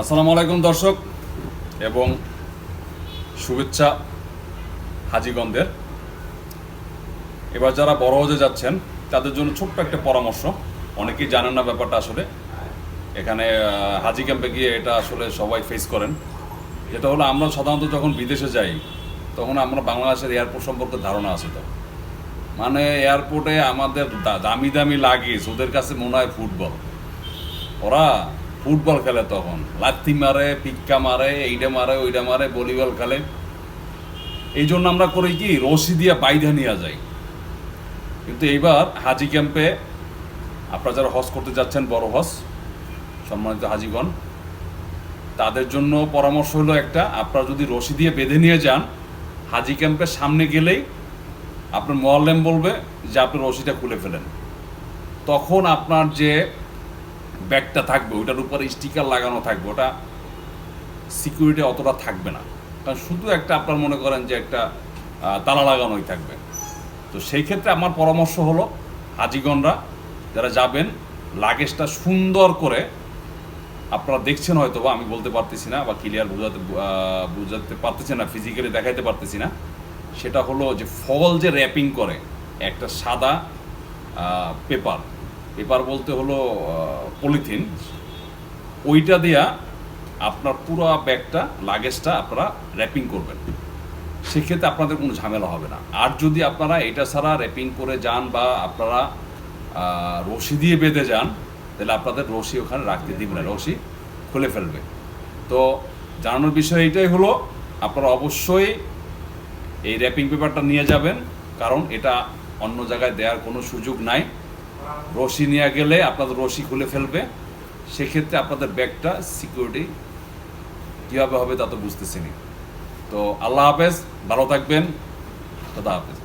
আসসালামু আলাইকুম, দর্শক, এবং শুভেচ্ছা হাজিগঞ্জের এবার যারা বড় হজে যাচ্ছেন, তাদের জন্য ছোট্ট একটা পরামর্শ। অনেকেই জানেন না ব্যাপারটা আসলে। এখানে হাজি ক্যাম্পে গিয়ে এটা আসলে সবাই ফেস করেন। যেটা হলো আমরা সাধারণত যখন বিদেশে যাই, তখন আমরা বাংলাদেশের এয়ারপোর্ট সম্পর্কে ধারণা আছে তো। মানে এয়ারপোর্টে আমাদের দামি দামি লাগেজ ওদের কাছে মনে হয় ফুটবল ওরা ফুটবল খেলে তখন। লাথি মারে পিক্কা মারে এইটা মারে ওইটা মারে, ভলিবল খেলে। এই জন্য আমরা করি কি, রশি দিয়ে বাইধা নিয়ে যাই। কিন্তু এইবার হাজি ক্যাম্পে আপনারা যারা হজ করতে যাচ্ছেন, বড় হজ, সম্মানিত হাজিগণ, তাদের জন্য পরামর্শ হলো একটা, আপনারা যদি রশি দিয়ে বেঁধে নিয়ে যান, হাজি ক্যাম্পের সামনে গেলেই আপনার মোয়াল্লেম বলবে যে আপনি রশিটা খুলে ফেলেন। তখন আপনার যে ব্যাগটা থাকবে ওটার উপরে স্টিকার লাগানো থাকবে, ওটা সিকিউরিটি অতটা থাকবে না। কারণ শুধু একটা আপনার মনে করেন যে একটা তালা লাগানোই থাকবে। তো সেই ক্ষেত্রে আমার পরামর্শ হলো, হাজিগণরা যারা যাবেন, লাগেজটা সুন্দর করে আপনারা দেখছেন হয়তো বা আমি বলতে পারতেছি না বা ক্লিয়ার বোঝাতে বোঝাতে পারতেছি না ফিজিক্যালি দেখাইতে পারতেছি না। সেটা হলো যে ফল যে র্যাপিং করে, একটা সাদা পেপার পেপার বলতে হলো পলিথিন। ওইটা দিয়া আপনার পুরো ব্যাগটা, লাগেজটা আপনারা র্যাপিং করবেন। সেক্ষেত্রে আপনাদের কোনো ঝামেলা হবে না। আর যদি আপনারা এটা ছাড়া র্যাপিং করে যান বা আপনারা রশি দিয়ে বেঁধে যান, তাহলে আপনাদের রশি ওখানে রাখতে দিবে না। রশি খুলে ফেলবে। তো জানানোর বিষয় এটাই হলো, আপনারা অবশ্যই এই র্যাপিং পেপারটা নিয়ে যাবেন। কারণ এটা অন্য জায়গায় দেওয়ার কোনো সুযোগ নাই। রশি নিয়ে গেলে আপনাদের রশি খুলে ফেলবে। সেক্ষেত্রে আপনাদের ব্যাগটা সিকিউরিটি কীভাবে হবে তা তো বুঝতেছি তো আল্লাহ হাফেজ, ভালো থাকবেন। দাদা হাফেজ।